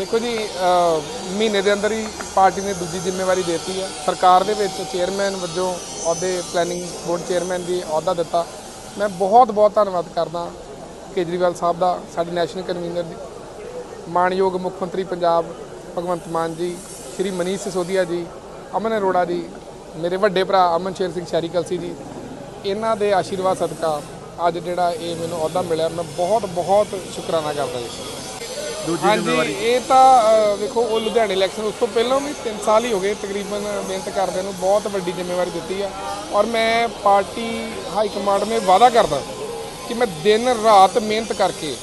ਦੇਖੋ ਜੀ ਮਹੀਨੇ ਦੇ ਅੰਦਰ ਹੀ ਪਾਰਟੀ ਨੇ ਦੂਜੀ ਜ਼ਿੰਮੇਵਾਰੀ ਦਿੱਤੀ ਹੈ। ਸਰਕਾਰ ਦੇ ਵਿੱਚ ਚੇਅਰਮੈਨ ਵਜੋਂ ਅਹੁਦੇ ਪਲੈਨਿੰਗ ਬੋਰਡ ਚੇਅਰਮੈਨ ਦੀ ਅਹੁਦਾ ਦਿੱਤਾ। ਮੈਂ ਬਹੁਤ ਬਹੁਤ ਧੰਨਵਾਦ ਕਰਦਾ ਕੇਜਰੀਵਾਲ ਸਾਹਿਬ ਦਾ, ਸਾਡੇ ਨੈਸ਼ਨਲ ਕਨਵੀਨਰ ਦੀ ਮਾਨਯੋਗ ਮੁੱਖ ਮੰਤਰੀ ਪੰਜਾਬ, ਭਗਵੰਤ ਮਾਨ ਜੀ, ਸ਼੍ਰੀ ਮਨੀਸ਼ ਸਿਸੋਦੀਆ ਜੀ, ਅਮਨ ਅਰੋੜਾ ਜੀ, ਮੇਰੇ ਵੱਡੇ ਭਰਾ ਅਮਨ ਸ਼ੇਰ ਸਿੰਘ ਸ਼ੈਰੀ ਕਲਸੀ ਜੀ। ਇਹਨਾਂ ਦੇ ਆਸ਼ੀਰਵਾਦ ਸਦਕਾ ਅੱਜ ਜਿਹੜਾ ਇਹ ਮੈਨੂੰ ਅਹੁਦਾ ਮਿਲਿਆ, ਮੈਂ ਬਹੁਤ ਬਹੁਤ ਸ਼ੁਕਰਾਨਾ ਕਰਦਾ ਜੀ। ਦੂਜੀ ਹਾਂਜੀ ਇਹ ਤਾਂ ਅ, ਵੇਖੋ ਉਹ ਲੁਧਿਆਣੇ ਇਲੈਕਸ਼ਨ ਉਸ ਤੋਂ ਪਹਿਲਾਂ ਵੀ 3 ਸਾਲ ਹੀ ਹੋ ਗਏ ਤਕਰੀਬਨ ਮਿਹਨਤ ਕਰਦੇ ਨੂੰ ਬਹੁਤ ਵੱਡੀ ਜ਼ਿੰਮੇਵਾਰੀ ਦਿੱਤੀ ਆ। ਔਰ ਮੈਂ ਪਾਰਟੀ ਹਾਈ ਕਮਾਂਡ ਨੇ ਵਾਅਦਾ ਕਰਦਾ ਕਿ ਮੈਂ ਦਿਨ ਰਾਤ ਮਿਹਨਤ ਕਰਕੇ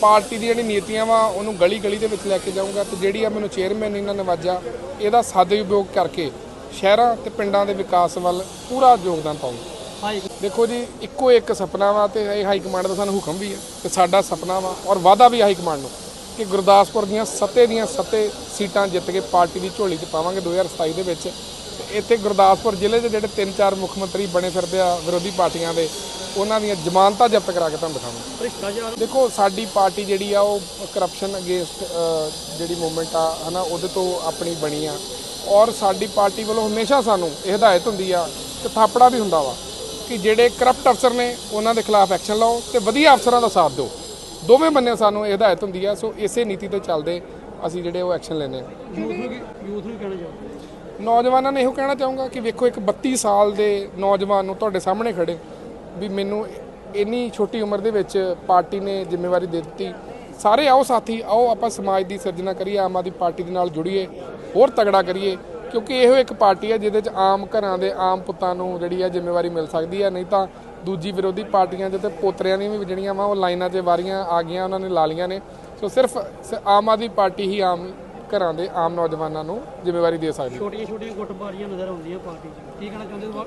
ਪਾਰਟੀ ਦੀ ਜਿਹੜੀ ਨੀਤੀਆਂ ਵਾ ਉਹਨੂੰ ਗਲੀ ਗਲੀ ਦੇ ਵਿੱਚ ਲੈ ਕੇ ਜਾਊਂਗਾ ਤੇ ਜਿਹੜੀ ਆ ਮੈਨੂੰ ਚੇਅਰਮੈਨ ਇਹਨਾਂ ਨੇ ਨਵਾਜਿਆ ਇਹਦਾ ਸਦਉਪਯੋਗ ਕਰਕੇ ਸ਼ਹਿਰਾਂ ਤੇ ਪਿੰਡਾਂ ਦੇ ਵਿਕਾਸ ਵੱਲ ਪੂਰਾ ਯੋਗਦਾਨ ਪਾਊਂਗਾ। ਹਾਈ ਦੇਖੋ ਜੀ ਇੱਕੋ ਇੱਕ ਸੁਪਨਾ ਵਾ ਤੇ ਇਹ ਹਾਈ ਕਮਾਂਡ ਦਾ ਸਾਨੂੰ ਹੁਕਮ ਵੀ ਹੈ ਤੇ ਸਾਡਾ ਸੁਪਨਾ ਵਾ ਔਰ ਵਾਅਦਾ ਵੀ ਹਾਈ ਕਮਾਂਡ ਨੂੰ। ਕਿ ਗੁਰਦਾਸਪੁਰ ਦੀਆਂ ਸੱਤੇ ਦੀਆਂ ਸੱਤੇ ਸੀਟਾਂ ਜਿੱਤ ਕੇ ਪਾਰਟੀ ਦੀ ਝੋਲੀ 'ਚ ਪਾਵਾਂਗੇ 2027 ਦੇ ਵਿੱਚ। ਇੱਥੇ ਗੁਰਦਾਸਪੁਰ ਜ਼ਿਲ੍ਹੇ ਦੇ ਜਿਹੜੇ ਤਿੰਨ ਚਾਰ ਮੁੱਖ ਮੰਤਰੀ ਬਣੇ ਫਿਰਦੇ ਆ ਵਿਰੋਧੀ ਪਾਰਟੀਆਂ ਦੇ ਉਹਨਾਂ ਦੀਆਂ ਜ਼ਮਾਨਤਾਂ ਜ਼ਬਤ ਕਰਾ ਕੇ ਤੁਹਾਨੂੰ ਦਿਖਾਵਾਂਗੇ। ਦੇਖੋ ਸਾਡੀ ਪਾਰਟੀ ਜਿਹੜੀ ਆ ਉਹ ਕਰਪਸ਼ਨ ਅਗੇਂਸਟ ਜਿਹੜੀ ਮੂਵਮੈਂਟ ਆ ਹਨਾ ਉਹਦੇ ਤੋਂ ਆਪਣੀ ਬਣੀ ਆ। ਔਰ ਸਾਡੀ ਪਾਰਟੀ ਵੱਲੋਂ ਹਮੇਸ਼ਾ ਸਾਨੂੰ ਇਹ ਹਦਾਇਤ ਹੁੰਦੀ ਆ ਤੇ ਥਾਪੜਾ ਵੀ ਹੁੰਦਾ ਵਾ ਕਿ ਜਿਹੜੇ ਕਰਪਟ ਅਫਸਰ ਨੇ ਉਹਨਾਂ ਦੇ ਖਿਲਾਫ ਐਕਸ਼ਨ ਲਓ ਤੇ ਵਧੀਆ ਅਫਸਰਾਂ ਦਾ ਸਾਥ ਦਿਓ। ਦੋਵੇਂ ਬੰਨੇ ਸਾਨੂੰ ਇਹ ਹਦਾਇਤ ਹੁੰਦੀ ਆ, ਸੋ ਇਸੇ ਨੀਤੀ ਤੇ ਚੱਲਦੇ ਅਸੀਂ ਜਿਹੜੇ ਉਹ ਐਕਸ਼ਨ ਲੈਨੇ ਆ। ਯੂਥ ਨੂੰ ਕਹਿਣਾ ਚਾਹੁੰਦੇ ਨੌਜਵਾਨਾਂ ਨੇ ਇਹੋ ਕਹਿਣਾ ਚਾਹੂੰਗਾ ਕਿ ਵੇਖੋ, ਇੱਕ 32 ਸਾਲ ਦੇ ਨੌਜਵਾਨ ਨੂੰ ਤੁਹਾਡੇ ਸਾਹਮਣੇ ਖੜੇ, ਵੀ ਮੈਨੂੰ ਇੰਨੀ ਛੋਟੀ ਉਮਰ ਦੇ ਵਿੱਚ ਪਾਰਟੀ ਨੇ ਜ਼ਿੰਮੇਵਾਰੀ ਦੇ ਦਿੱਤੀ। ਸਾਰੇ ਆਓ ਸਾਥੀ, ਆਓ ਆਪਾਂ ਸਮਾਜ ਦੀ ਸਿਰਜਣਾ ਕਰੀਏ, ਆਮ ਆਦਮੀ ਪਾਰਟੀ ਦੇ ਨਾਲ ਜੁੜੀਏ, ਹੋਰ ਤਗੜਾ ਕਰੀਏ, ਕਿਉਂਕਿ ਇਹੋ ਇੱਕ ਪਾਰਟੀ ਹੈ ਜਿਹਦੇ 'ਚ ਆਮ ਘਰਾਂ ਦੇ ਆਮ ਪੁੱਤਾਂ ਨੂੰ ਜਿਹੜੀ ਹੈ ਜ਼ਿੰਮੇਵਾਰੀ ਮਿਲ ਸਕਦੀ ਹੈ ਨਹੀਂ ਤਾਂ ਦੂਜੀ ਵਿਰੋਧੀ ਪਾਰਟੀਆਂ ਦੇ ਤੇ ਪੋਤਰਿਆਂ ਦੀਆਂ ਵੀ ਜਿਹੜੀਆਂ ਵਾ ਉਹ ਲਾਈਨਾਂ 'ਚ ਵਾਰੀਆਂ ਆ ਗਈਆਂ ਉਹਨਾਂ ਨੇ ਲਾ ਲੀਆਂ ਨੇ। ਸੋ ਸਿਰਫ ਆਮ ਆਦਮੀ ਪਾਰਟੀ ਹੀ ਆਮ ਘਰਾਂ ਦੇ ਆਮ ਨੌਜਵਾਨਾਂ ਨੂੰ ਜ਼ਿੰਮੇਵਾਰੀ ਦੇ ਸਕਦੀ ਛੋਟੀਆਂ ਛੋਟੀਆਂ ਗੁੱਟਬਾਜ਼ੀਆਂ ਨਜ਼ਰ ਆਉਂਦੀਆਂ ਪਾਰਟੀ 'ਚ। ਕੀ ਕਹਿਣਾ ਚਾਹੁੰਦੇ ਹੋ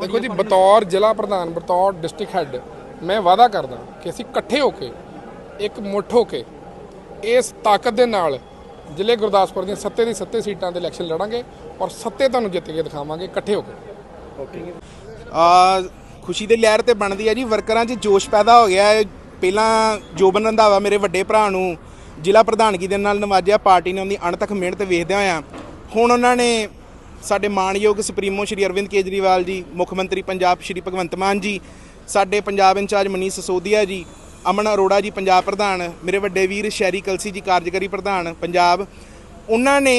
ਦੇਖੋ ਜੀ ਬਤੌਰ ਜ਼ਿਲ੍ਹਾ ਪ੍ਰਧਾਨ ਬਤੌਰ ਡਿਸਟ੍ਰਿਕਟ ਹੈੱਡ ਮੈਂ ਵਾਅਦਾ ਕਰਦਾ ਕਿ ਅਸੀਂ ਇਕੱਠੇ ਹੋ ਕੇ ਇੱਕ ਮੁੱਠ ਹੋ ਕੇ ਇਸ ਤਾਕਤ ਦੇ ਨਾਲ ਜ਼ਿਲ੍ਹੇ ਗੁਰਦਾਸਪੁਰ ਦੀਆਂ ਸੱਤੇ ਦੀ ਸੱਤੇ ਸੀਟਾਂ ਦੇ ਇਲੈਕਸ਼ਨ ਲੜਾਂਗੇ ਔਰ ਸੱਤੇ ਤੁਹਾਨੂੰ ਜਿੱਤ ਕੇ ਦਿਖਾਵਾਂਗੇ ਇਕੱਠੇ ਹੋ ਕੇ। ਆ ਖੁਸ਼ੀ ਦੀ ਲਹਿਰ ਤੇ ਬਣਦੀ ਹੈ ਜੀ। ਵਰਕਰਾਂ 'ਚ ਜੋਸ਼ ਪੈਦਾ ਹੋ ਗਿਆ ਹੈ। ਪਹਿਲਾਂ ਜੋਬਨ ਰੰਧਾਵਾ ਮੇਰੇ ਵੱਡੇ ਭਰਾ ਨੂੰ ਜ਼ਿਲ੍ਹਾ ਪ੍ਰਧਾਨਗੀ ਦੇ ਨਾਲ ਨਵਾਜਿਆ ਪਾਰਟੀ ਨੇ ਉਹਦੀ ਅਣਤੱਕ ਮਿਹਨਤ ਵੇਖਦਿਆਂ ਹੋਇਆਂ ਹੁਣ ਉਹਨਾਂ ਨੇ ਸਾਡੇ ਮਾਣਯੋਗ ਸੁਪਰੀਮੋ ਸ਼੍ਰੀ ਅਰਵਿੰਦ ਕੇਜਰੀਵਾਲ ਜੀ, ਮੁੱਖ ਮੰਤਰੀ ਪੰਜਾਬ ਸ਼੍ਰੀ ਭਗਵੰਤ ਮਾਨ ਜੀ, ਸਾਡੇ ਪੰਜਾਬ ਇੰਚਾਰਜ ਮਨੀਸ਼ ਸਸੋਦੀਆ ਜੀ, ਅਮਨ ਅਰੋੜਾ ਜੀ, ਪੰਜਾਬ ਪ੍ਰਧਾਨ, ਮੇਰੇ ਵੱਡੇ ਵੀਰ ਸ਼ੈਰੀ ਕਲਸੀ ਜੀ, ਕਾਰਜਕਾਰੀ ਪ੍ਰਧਾਨ, ਪੰਜਾਬ, ਉਹਨਾਂ ਨੇ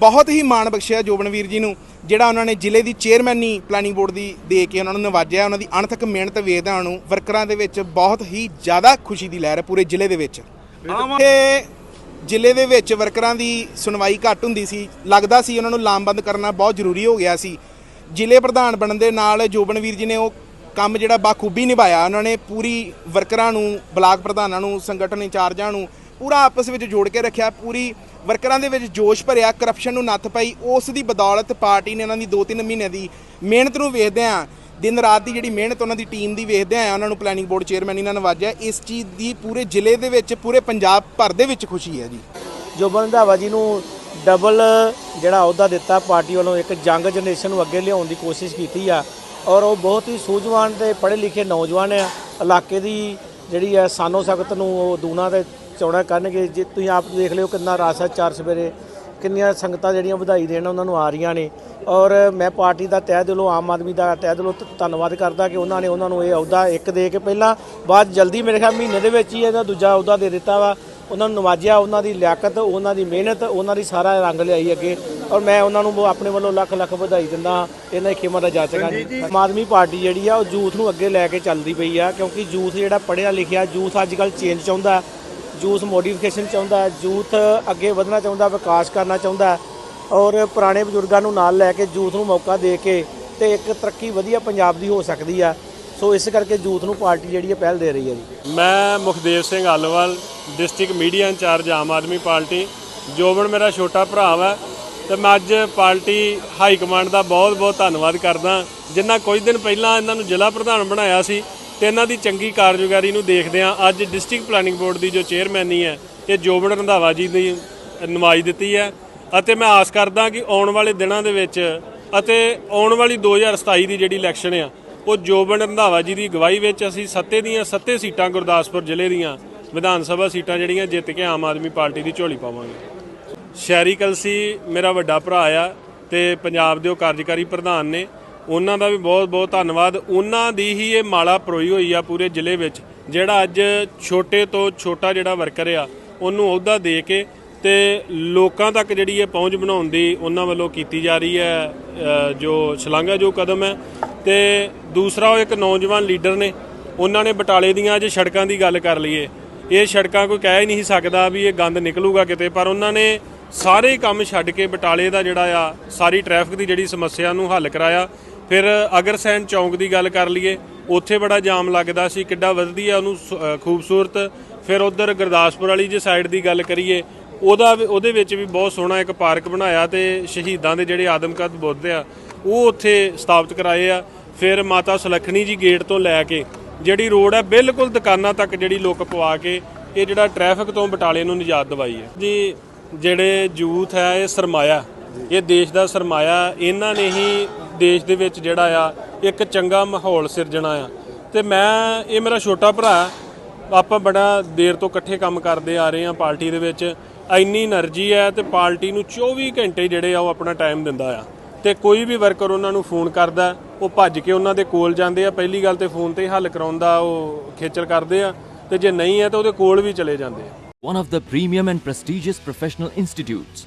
ਬਹੁਤ ਹੀ ਮਾਣ ਬਖਸ਼ਿਆ ਜੋਬਨਵੀਰ ਜੀ ਨੂੰ ਜਿਹੜਾ ਉਹਨਾਂ ਨੇ ਜ਼ਿਲ੍ਹੇ ਦੀ ਚੇਅਰਮੈਨੀ ਪਲੈਨਿੰਗ ਬੋਰਡ ਦੀ ਦੇ ਕੇ ਉਹਨਾਂ ਨੂੰ ਨਵਾਜਿਆ ਉਹਨਾਂ ਦੀ ਅਣਥੱਕ ਮਿਹਨਤ ਵੇਖਦਾ ਉਹਨਾਂ ਨੂੰ ਵਰਕਰਾਂ ਦੇ ਵਿੱਚ ਬਹੁਤ ਹੀ ਜ਼ਿਆਦਾ ਖੁਸ਼ੀ ਦੀ ਲਹਿਰ ਹੈ ਪੂਰੇ ਜ਼ਿਲ੍ਹੇ ਦੇ ਵਿੱਚ। ਤੇ ਜ਼ਿਲ੍ਹੇ ਦੇ ਵਿੱਚ ਵਰਕਰਾਂ ਦੀ ਸੁਣਵਾਈ ਘੱਟ ਹੁੰਦੀ ਸੀ ਲੱਗਦਾ ਸੀ ਉਹਨਾਂ ਨੂੰ ਲਾਮਬੰਦ ਕਰਨਾ ਬਹੁਤ ਜ਼ਰੂਰੀ ਹੋ ਗਿਆ ਸੀ। ਜ਼ਿਲ੍ਹੇ ਪ੍ਰਧਾਨ ਬਣਨ ਦੇ ਨਾਲ ਜੋਬਨਵੀਰ ਜੀ ਨੇ ਉਹ ਕੰਮ ਜਿਹੜਾ ਬਾਖੂਬੀ ਨਿਭਾਇਆ ਉਹਨਾਂ ਨੇ ਪੂਰੀ ਵਰਕਰਾਂ ਨੂੰ ਬਲਾਕ ਪ੍ਰਧਾਨਾਂ ਨੂੰ ਸੰਗਠਨ ਇੰਚਾਰਜਾਂ ਨੂੰ ਪੂਰਾ ਆਪਸ ਵਿੱਚ ਜੋੜ ਕੇ ਰੱਖਿਆ, ਪੂਰੀ ਵਰਕਰਾਂ ਦੇ ਵਿੱਚ ਜੋਸ਼ ਭਰਿਆ ਕਰਪਸ਼ਨ ਨੂੰ ਨੱਥ ਪਾਈ, ਉਸ ਦੀ ਬਦੌਲਤ ਪਾਰਟੀ ਨੇ ਉਹਨਾਂ ਦੀ 2-3 ਮਹੀਨੇ ਦੀ ਮਿਹਨਤ ਨੂੰ ਵੇਖਦੇ ਆ ਦਿਨ ਰਾਤ ਦੀ ਜਿਹੜੀ ਮਿਹਨਤ ਉਹਨਾਂ ਦੀ ਟੀਮ ਦੀ ਵੇਖਦੇ ਆ ਉਹਨਾਂ ਨੂੰ ਪਲੈਨਿੰਗ ਬੋਰਡ ਚੇਅਰਮੈਨ ਇਹਨਾਂ ਨਵਾਜਿਆ ਇਸ ਚੀਜ਼ ਦੀ ਪੂਰੇ ਜ਼ਿਲ੍ਹੇ ਦੇ ਵਿੱਚ, ਪੂਰੇ ਪੰਜਾਬ ਭਰ ਦੇ ਵਿੱਚ ਖੁਸ਼ੀ ਹੈ ਜੀ। ਜੋਬਨ ਰੰਧਾਵਾ ਜੀ ਨੂੰ ਡਬਲ ਜਿਹੜਾ ਅਹੁਦਾ ਦਿੱਤਾ, ਪਾਰਟੀ ਵੱਲੋਂ ਇੱਕ ਯੰਗ ਜਨਰੇਸ਼ਨ ਨੂੰ ਅੱਗੇ ਲਿਆਉਣ ਦੀ ਕੋਸ਼ਿਸ਼ ਕੀਤੀ ਆ, ਔਰ ਉਹ ਬਹੁਤ ਹੀ ਸੂਝਵਾਨ ਤੇ ਪੜ੍ਹੇ ਲਿਖੇ ਨੌਜਵਾਨ ਆ, ਇਲਾਕੇ ਦੀ ਜਿਹੜੀ ਹੈ ਸਾਨੋ ਸਖਤ ਨੂੰ ਉਹ ਦੂਣਾ ਤੇ ਚੌੜਾ ਕਰਨਗੇ। ਜੇ ਤੁਸੀਂ ਆਪ ਦੇਖ ਲਿਓ ਕਿੰਨਾ ਰਾਸਾ ਚਾਰ ਸਵੇਰੇ। ਕਿੰਨੀਆਂ ਸੰਗਤਾਂ ਜਿਹੜੀਆਂ ਵਧਾਈ ਦੇਣ ਉਹਨਾਂ ਨੂੰ ਆ ਰਹੀਆਂ ਨੇ। ਔਰ ਮੈਂ ਪਾਰਟੀ ਦਾ ਤਹਿ ਦਿਲੋਂ ਆਮ ਆਦਮੀ ਦਾ ਤਹਿ ਦਿਲੋਂ ਧ- ਧੰਨਵਾਦ ਕਰਦਾ ਕਿ ਉਹਨਾਂ ਨੇ ਉਹਨਾਂ ਨੂੰ ਇਹ ਅਹੁਦਾ ਇੱਕ ਦੇ ਕੇ ਪਹਿਲਾਂ ਬਾਅਦ ਜਲਦੀ ਮੇਰੇ ਖਿਆਲ ਮਹੀਨੇ ਦੇ ਵਿੱਚ ਹੀ ਇਹਦਾ ਦੂਜਾ ਅਹੁਦਾ ਦੇ ਦਿੱਤਾ ਵਾ। ਉਹਨਾਂ ਨੂੰ ਨਵਾਜਿਆ ਉਹਨਾਂ ਦੀ ਲਿਆਕਤ ਉਹਨਾਂ ਦੀ ਮਿਹਨਤ ਉਹਨਾਂ ਦੀ ਸਾਰਾ ਰੰਗ ਲਿਆਈ ਅੱਗੇ। ਔਰ ਮੈਂ ਉਹਨਾਂ ਨੂੰ ਆਪਣੇ ਵੱਲੋਂ ਲੱਖ ਲੱਖ ਵਧਾਈ ਦਿੰਦਾ ਇਹਨਾਂ ਦੀ ਖਿਮਾ ਦਾ ਜਾਚਕਾਂ ਜੀ। ਆਮ ਆਦਮੀ ਪਾਰਟੀ ਜਿਹੜੀ ਆ ਉਹ ਯੂਥ ਨੂੰ ਅੱਗੇ ਲੈ ਕੇ ਚੱਲਦੀ ਪਈ ਆ। ਕਿਉਂਕਿ ਯੂਥ ਜਿਹੜਾ ਪੜ੍ਹਿਆ ਲਿਖਿਆ ਯੂਥ ਅੱਜ ਕੱਲ੍ਹ ਚੇਂਜ ਚਾਹੁੰਦਾ। ਯੂਥ ਮੋਡੀਫਿਕੇਸ਼ਨ ਚਾਹੁੰਦਾ ਯੂਥ ਅੱਗੇ ਵਧਣਾ ਚਾਹੁੰਦਾ ਵਿਕਾਸ ਕਰਨਾ ਚਾਹੁੰਦਾ ਔਰ ਪੁਰਾਣੇ ਬਜ਼ੁਰਗਾਂ ਨੂੰ ਨਾਲ ਲੈ ਕੇ ਯੂਥ ਨੂੰ ਮੌਕਾ ਦੇ ਕੇ ਤੇ ਇੱਕ ਤਰੱਕੀ ਵਧੀਆ ਪੰਜਾਬ ਦੀ ਹੋ ਸਕਦੀ ਆ। ਸੋ ਇਸ ਕਰਕੇ ਯੂਥ ਨੂੰ ਪਾਰਟੀ ਜਿਹੜੀ ਹੈ ਪਹਿਲ ਦੇ ਰਹੀ ਹੈ ਜੀ। ਮੈਂ Mukhdev Singh Alowal, district media incharge Aam Aadmi Party. Joban ਮੇਰਾ ਛੋਟਾ ਭਰਾ ਵਾ ਤੇ ਮੈਂ ਅੱਜ ਪਾਰਟੀ ਹਾਈ ਕਮਾਂਡ ਦਾ ਬਹੁਤ-ਬਹੁਤ ਧੰਨਵਾਦ ਕਰਦਾ। ਜਿਨ੍ਹਾਂ ਕੁਝ ਦਿਨ ਪਹਿਲਾਂ ਇਹਨਾਂ ਨੂੰ ਜ਼ਿਲ੍ਹਾ ਪ੍ਰਧਾਨ ਬਣਾਇਆ ਸੀ ਤੇ ਇਹਨਾਂ ਦੀ ਚੰਗੀ ਕਾਰਜਕਾਰੀ ਨੂੰ ਦੇਖਦਿਆਂ ਅੱਜ ਡਿਸਟ੍ਰਿਕਟ ਪਲੈਨਿੰਗ ਬੋਰਡ ਦੀ ਜੋ ਚੇਅਰਮੈਨੀ ਹੈ ਇਹ ਜੋਬਨ ਰੰਧਾਵਾ ਜੀ ਦੀ ਨੁਮਾਇਸ਼ ਦਿੱਤੀ ਹੈ। ਅਤੇ ਮੈਂ ਆਸ ਕਰਦਾ ਕਿ ਆਉਣ ਵਾਲੇ ਦਿਨਾਂ ਦੇ ਵਿੱਚ ਅਤੇ ਆਉਣ ਵਾਲੀ 2027 ਦੀ ਜਿਹੜੀ ਇਲੈਕਸ਼ਨ ਆ, ਉਹ ਜੋਬਨ ਰੰਧਾਵਾ ਜੀ ਦੀ ਅਗਵਾਈ ਵਿੱਚ ਅਸੀਂ ਸੱਤੇ ਦੀਆਂ ਸੱਤੇ ਸੀਟਾਂ ਗੁਰਦਾਸਪੁਰ ਜ਼ਿਲ੍ਹੇ ਦੀਆਂ ਵਿਧਾਨ ਸਭਾ ਸੀਟਾਂ ਜਿਹੜੀਆਂ ਜਿੱਤ ਕੇ ਆਮ ਆਦਮੀ ਪਾਰਟੀ ਦੀ ਝੋਲੀ ਪਾਵਾਂਗੇ। ਸ਼ਹਿਰੀ ਕਲਸੀ ਮੇਰਾ ਵੱਡਾ ਭਰਾ ਆ ਤੇ ਪੰਜਾਬ ਦੇ ਉਹ ਕਾਰਜਕਾਰੀ ਪ੍ਰਧਾਨ ਨੇ ਉਹਨਾਂ ਦਾ ਵੀ ਬਹੁਤ ਬਹੁਤ ਧੰਨਵਾਦ। ਉਹਨਾਂ ਦੀ ਹੀ ਇਹ ਮਾਲਾ ਪਰੋਈ ਹੋਈ ਆ ਪੂਰੇ ਜ਼ਿਲ੍ਹੇ ਵਿੱਚ, ਜਿਹੜਾ ਅੱਜ ਛੋਟੇ ਤੋਂ ਛੋਟਾ ਜਿਹੜਾ ਵਰਕਰ ਆ, ਉਹਨੂੰ ਅਹੁਦਾ ਦੇ ਕੇ ਤੇ ਲੋਕਾਂ ਤੱਕ ਜਿਹੜੀ ਇਹ ਪਹੁੰਚ ਬਣਾਉਣ ਦੀ ਉਹਨਾਂ ਵੱਲੋਂ ਕੀਤੀ ਜਾ ਰਹੀ ਹੈ ਜੋ ਸ਼ਲਾਘਾ ਜੋ ਕਦਮ ਹੈ। ਤੇ ਦੂਸਰਾ ਉਹ ਇੱਕ ਨੌਜਵਾਨ ਲੀਡਰ ਨੇ, ਉਹਨਾਂ ਨੇ ਬਟਾਲੇ ਦੀਆਂ ਅੱਜ ਸੜਕਾਂ ਦੀ ਗੱਲ ਕਰ ਲਈਏ। ਇਹ ਸੜਕਾਂ ਕੋਈ ਕਹਿ ਹੀ ਨਹੀਂ ਸਕਦਾ ਵੀ ਇਹ ਗੰਦ ਨਿਕਲੂਗਾ ਕਿਤੇ, ਪਰ ਉਹਨਾਂ ਨੇ ਸਾਰੇ ਕੰਮ ਛੱਡ ਕੇ ਬਟਾਲੇ ਦਾ ਜਿਹੜਾ ਆ, ਸਾਰੀ ਟ੍ਰੈਫਿਕ ਦੀ ਜਿਹੜੀ ਸਮੱਸਿਆ ਨੂੰ ਹੱਲ ਕਰਾਇਆ। ਫਿਰ ਅਗਰਸੈਨ ਚੌਂਕ ਦੀ ਗੱਲ ਕਰ ਲਈਏ, ਉੱਥੇ ਬੜਾ ਜਾਮ ਲੱਗਦਾ ਸੀ, ਕਿੱਡਾ ਵਧਦੀ ਆ ਉਹਨੂੰ ਸ- ਖੂਬਸੂਰਤ। ਫਿਰ ਉਧਰ ਗੁਰਦਾਸਪੁਰ ਵਾਲੀ ਜੇ ਸਾਈਡ ਦੀ ਗੱਲ ਕਰੀਏ, ਉਹਦਾ ਵੀ- ਉਹਦੇ ਵਿੱਚ ਵੀ ਬਹੁਤ ਸੋਹਣਾ ਇੱਕ ਪਾਰਕ ਬਣਾਇਆ ਤੇ ਸ਼ਹੀਦਾਂ ਦੇ ਜਿਹੜੇ ਆਦਮਕਦ ਬੁੱਧ ਆ, ਉਹ ਉੱਥੇ ਸਥਾਪਿਤ ਕਰਾਏ ਆ। ਫਿਰ ਮਾਤਾ ਸੁਲੱਖਣੀ ਜੀ ਗੇਟ ਤੋਂ ਲੈ ਕੇ, ਜਿਹੜੀ ਰੋਡ ਹੈ ਬਿਲਕੁਲ ਦੁਕਾਨਾਂ ਤੱਕ ਜਿਹੜੀ ਲੋਕ ਪਵਾ ਕੇ, ਇਹ ਜਿਹੜਾ ਟ੍ਰੈਫਿਕ ਤੋਂ ਬਟਾਲੇ ਨੂੰ ਨਿਜਾਤ ਦਵਾਈ ਹੈ ਜੀ, ਜਿਹੜੇ ਯੂਥ ਹੈ ਇਹ ਸਰਮਾਇਆ, ਇਹ ਦੇਸ਼ ਦਾ ਸਰਮਾਇਆ, ਇਹਨਾਂ ਨੇ ਹੀ ਦੇਸ਼ ਦੇ ਵਿੱਚ ਜਿਹੜਾ ਆ, ਇੱਕ ਚੰਗਾ ਮਾਹੌਲ ਸਿਰਜਣਾ ਆ। ਤੇ ਮੈਂ, ਇਹ ਮੇਰਾ ਛੋਟਾ ਭਰਾ ਆਪਾਂ ਬੜਾ ਦੇਰ ਤੋਂ ਇਕੱਠੇ ਕੰਮ ਕਰਦੇ ਆ ਰਹੇ ਆ ਪਾਰਟੀ ਦੇ ਵਿੱਚ। ਇੰਨੀ એનર્ਜੀ ਹੈ ਤੇ ਪਾਰਟੀ ਨੂੰ 24 ਘੰਟੇ ਜਿਹੜੇ ਆ ਉਹ ਆਪਣਾ ਟਾਈਮ ਦਿੰਦਾ ਆ। ਤੇ ਕੋਈ ਵੀ ਵਰਕਰ ਉਹਨਾਂ ਨੂੰ ਫੋਨ ਕਰਦਾ, ਉਹ ਭੱਜ ਕੇ ਉਹਨਾਂ ਦੇ ਕੋਲ ਜਾਂਦੇ ਆ। ਪਹਿਲੀ ਗੱਲ ਤੇ ਫੋਨ ਤੇ ਹੱਲ ਕਰਾਉਂਦਾ, ਉਹ ਖੇਚਲ ਕਰਦੇ ਆ। ਤੇ ਜੇ ਨਹੀਂ ਹੈ ਤਾਂ ਉਹਦੇ ਕੋਲ ਵੀ ਚਲੇ ਜਾਂਦੇ ਆ। One of the premium and prestigious professional institutes